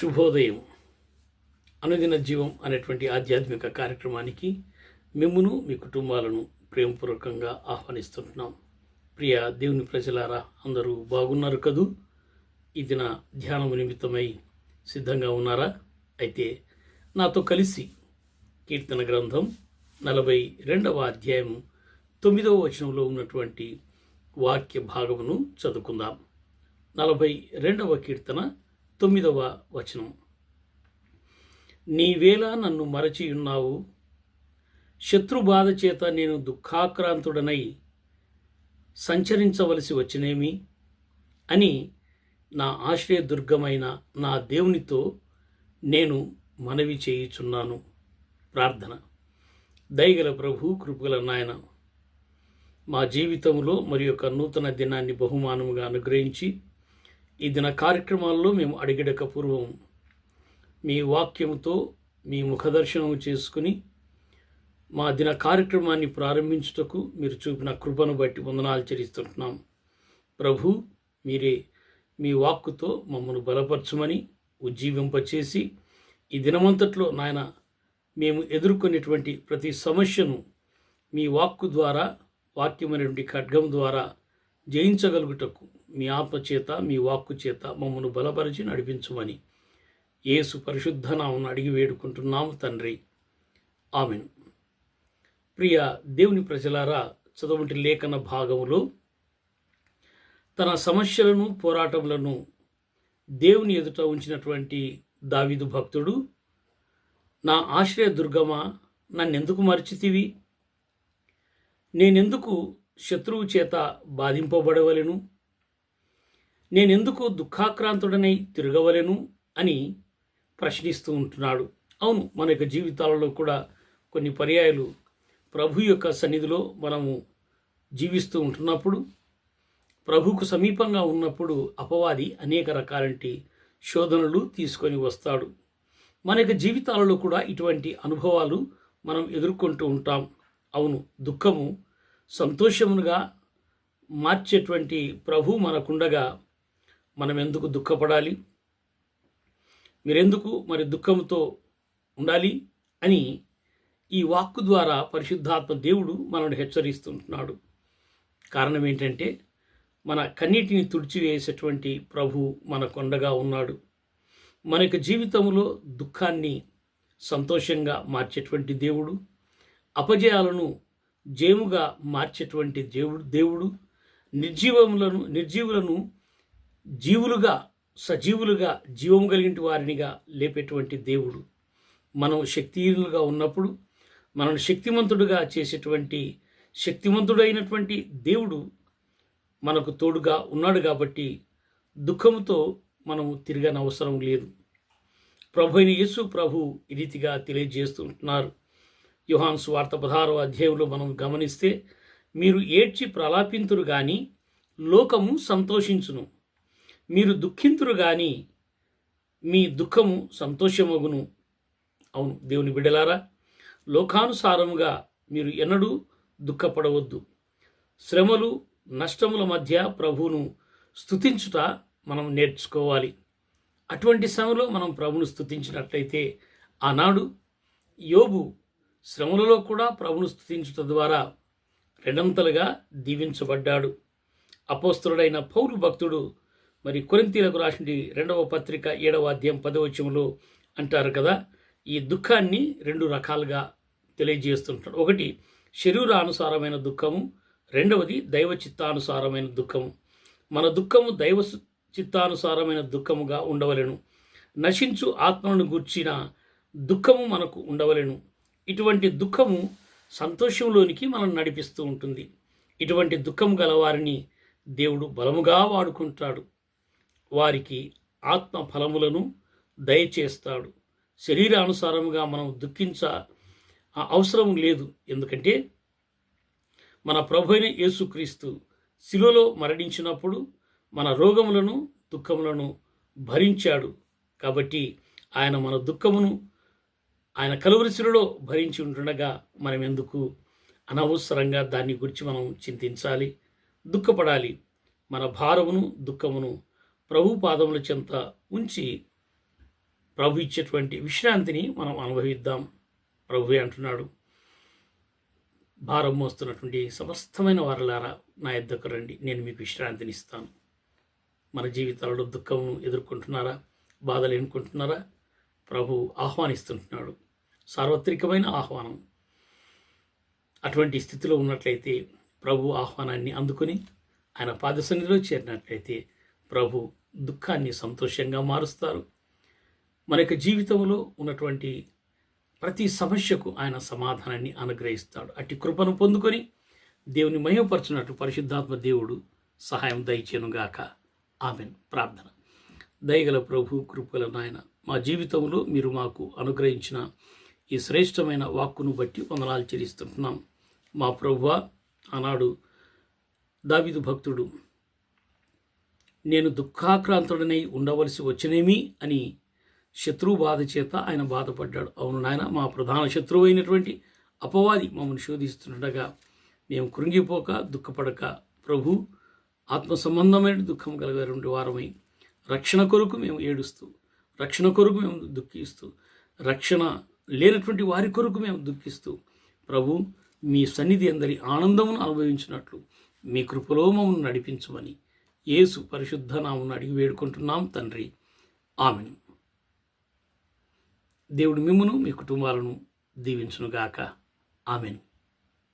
శుభోదయం. అనుదిన జీవం అనేటువంటి ఆధ్యాత్మిక కార్యక్రమానికి మిమ్మును మీ కుటుంబాలను ప్రేమపూర్వకంగా ఆహ్వానిస్తుంటున్నాం ప్రియ దేవుని ప్రజలారా అందరూ బాగున్నారు కదూ? ఈ దిన ధ్యానము నిమిత్తమై సిద్ధంగా ఉన్నారా? అయితే నాతో కలిసి కీర్తన గ్రంథం నలభై రెండవ అధ్యాయం తొమ్మిదవ వచనంలో ఉన్నటువంటి వాక్య భాగమును చదువుకుందాం. నలభై రెండవ కీర్తన తొమ్మిదవ వచనం. నీవేలా నన్ను మరచి ఉన్నావు. శత్రుబాధ చేత నేను దుఃఖాక్రాంతుడనై సంచరించవలసి వచ్చినేమి? అని నా ఆశ్రయదుర్గమైన నా దేవునితో నేను మనవి చేయుచున్నాను. ప్రార్థన. దయగల ప్రభు కృపగల నాయన మా జీవితంలో మరి యొక్క నూతన దినాన్ని బహుమానముగా అనుగ్రహించి ఈ దిన కార్యక్రమాల్లో మేము అడిగడక పూర్వం మీ వాక్యంతో మీ ముఖదర్శనం చేసుకుని మా దిన కార్యక్రమాన్ని ప్రారంభించుటకు మీరు చూపిన కృపను బట్టి వందనాలు చెల్లిస్తుంటున్నాం. ప్రభు మీరే మీ వాక్కుతో మమ్మను బలపరచమని ఉజ్జీవింపచేసి ఈ దినమంతట్లో నాయన మేము ఎదుర్కొనేటువంటి ప్రతి సమస్యను మీ వాక్కు ద్వారా వాక్యమైనటువంటి ఖడ్గం ద్వారా జయించగలుగుటకు మీ ఆత్మ చేత మీ వాక్కు చేత మమ్మను బలపరిచి నడిపించమని ఏసు పరిశుద్ధ నామను అడిగి వేడుకుంటున్నాము తండ్రి. ఆమెన్. ప్రియ దేవుని ప్రజలారా చదువుటి లేఖన భాగంలో తన సమస్యలను పోరాటములను దేవుని ఎదుట ఉంచినటువంటి దావిదు భక్తుడు నా ఆశ్రయ దుర్గమా నన్నెందుకు మరిచితివి? నేనెందుకు శత్రువు చేత బాధింపబడవలెను? నేనెందుకు దుఃఖాక్రాంతుడనై తిరగవలెను అని ప్రశ్నిస్తూ ఉంటున్నాడు. అవును మన యొక్క జీవితాలలో కూడా కొన్ని పర్యాయాలు ప్రభు యొక్క సన్నిధిలో మనము జీవిస్తూ ఉంటున్నప్పుడు ప్రభుకు సమీపంగా ఉన్నప్పుడు అపవాది అనేక రకాలంటి శోధనలు తీసుకొని వస్తాడు. మన యొక్క జీవితాలలో కూడా ఇటువంటి అనుభవాలు మనం ఎదుర్కొంటూ ఉంటాం. అవును దుఃఖము సంతోషమునుగా మార్చేటువంటి ప్రభు మనకుండగా మనం ఎందుకు దుఃఖపడాలి? మీరెందుకు మరి దుఃఖంతో ఉండాలి? అని ఈ వాక్కు ద్వారా పరిశుద్ధాత్మ దేవుడు మనల్ని హెచ్చరిస్తుంటున్నాడు. కారణం ఏంటంటే మన కన్నీటిని తుడిచివేసేటువంటి ప్రభు మన కొండగా ఉన్నాడు. మన యొక్క జీవితంలో దుఃఖాన్ని సంతోషంగా మార్చేటువంటి దేవుడు అపజయాలను జయముగా మార్చేటువంటి దేవుడు దేవుడు నిర్జీవములను నిర్జీవులను జీవులుగా సజీవులుగా జీవం కలిగిన వారినిగా లేపేటువంటి దేవుడు మనం శక్తిహీనులుగా ఉన్నప్పుడు మనల్ని శక్తిమంతుడుగా చేసేటువంటి శక్తిమంతుడైనటువంటి దేవుడు మనకు తోడుగా ఉన్నాడు కాబట్టి దుఃఖంతో మనము తిరగని అవసరం లేదు. ప్రభు అయిన యేసు ప్రభు ఈ రీతిగా తెలియజేస్తుంటున్నారు యుహాన్ వార్త పదహారవ అధ్యాయంలో మనం గమనిస్తే మీరు ఏడ్చి ప్రలాపింతురు కానీ లోకము సంతోషించును. మీరు దుఃఖింతురు గాని మీ దుఃఖము సంతోషమగును. అవును దేవుని బిడలారా లోకానుసారముగా మీరు ఎన్నడూ దుఃఖపడవద్దు. శ్రమలు నష్టముల మధ్య ప్రభువును స్థుతించుట మనం నేర్చుకోవాలి. అటువంటి సమయంలో మనం ప్రభును స్థుతించినట్లయితే ఆనాడు యోబు శ్రమలలో కూడా ప్రభును స్తుతించుట ద్వారా రెండంతలుగా దీవించబడ్డాడు. అపోస్తుడైన పౌరు భక్తుడు మరి కొరింతీలకు రాసిన రెండవ పత్రిక ఏడవ అధ్యాయం పదవచములో అంటారు కదా ఈ దుఃఖాన్ని రెండు రకాలుగా తెలియజేస్తుంటాడు ఒకటి శరీరానుసారమైన దుఃఖము. రెండవది దైవ చిత్తానుసారమైన దుఃఖము. మన దుఃఖము దైవ చిత్తానుసారమైన దుఃఖముగా ఉండవలెను. నశించు ఆత్మను గూర్చిన దుఃఖము మనకు ఉండవలెను. ఇటువంటి దుఃఖము సంతోషంలోనికి మనం నడిపిస్తూ ఉంటుంది. ఇటువంటి దుఃఖం గలవారిని దేవుడు బలముగా వాడుకుంటాడు. వారికి ఆత్మ ఫలములను దయచేస్తాడు. శరీరానుసారముగా మనం దుఃఖించ అవసరం లేదు. ఎందుకంటే మన ప్రభు అయిన యేసుక్రీస్తు శిలువలో మరణించినప్పుడు మన రోగములను దుఃఖములను భరించాడు. కాబట్టి ఆయన మన దుఃఖమును ఆయన కలువరిశిలో భరించి ఉంటుండగా మనం ఎందుకు అనవసరంగా దాన్ని గురించి మనం చింతించాలి దుఃఖపడాలి. మన భారమును దుఃఖమును ప్రభు పాదముల చెంత ఉంచి ప్రభు ఇచ్చేటువంటి విశ్రాంతిని మనం అనుభవిద్దాం. ప్రభువే అంటున్నాడు. భారం మోస్తున్నటువంటి సమస్తమైన వారలారా నా యొద్దకు రండి. నేను మీకు విశ్రాంతిని ఇస్తాను మన జీవితాలలో దుఃఖమును ఎదుర్కొంటున్నారా బాధలు ఎన్నుకుంటున్నారా? ప్రభు ఆహ్వానిస్తుంటున్నాడు. సార్వత్రికమైన ఆహ్వానం. అటువంటి స్థితిలో ఉన్నట్లయితే ప్రభు ఆహ్వానాన్ని అందుకొని ఆయన పాదసన్నిధిలో చేరినట్లయితే ప్రభు దుఃఖాన్ని సంతోషంగా మారుస్తారు. మన యొక్క జీవితంలో ఉన్నటువంటి ప్రతి సమస్యకు ఆయన సమాధానాన్ని అనుగ్రహిస్తాడు. అట్టి కృపను పొందుకొని దేవుని మహిమపరచున్నట్టు పరిశుద్ధాత్మ దేవుడు సహాయం దయచేనుగాక ఆమెన్. ప్రార్థన. దయగల ప్రభు కృపల నాయన మా జీవితంలో మీరు మాకు అనుగ్రహించిన ఈ శ్రేష్టమైన వాక్కును బట్టి వందనాలు చెల్లిస్తుంటున్నాం మా ప్రభువ ఆనాడు దావిదు భక్తుడు నేను దుఃఖాక్రాంతుడనై ఉండవలసి వచ్చినేమి అని శత్రువు బాధ చేత ఆయన బాధపడ్డాడు. అవును నాయన మా ప్రధాన శత్రువు అయినటువంటి అపవాది మమ్మల్ని శోధిస్తుండగా మేము కృంగిపోక దుఃఖపడక ప్రభు ఆత్మ సంబంధమైన దుఃఖం కలిగేటువంటి వారమై రక్షణ కొరకు మేము ఏడుస్తూ రక్షణ కొరకు మేము దుఃఖిస్తూ రక్షణ లేనటువంటి వారి కొరకు మేము దుఃఖిస్తూ ప్రభు మీ సన్నిధి అందరి ఆనందమును అనుభవించినట్లు మీ కృపలో మమ్మల్ని నడిపించమని యేసు పరిశుద్ధ నామను అడిగి వేడుకుంటున్నాం తండ్రి. ఆమెను. దేవుడు మిమ్మును మీ కుటుంబాలను దీవించునుగాక. ఆమెను.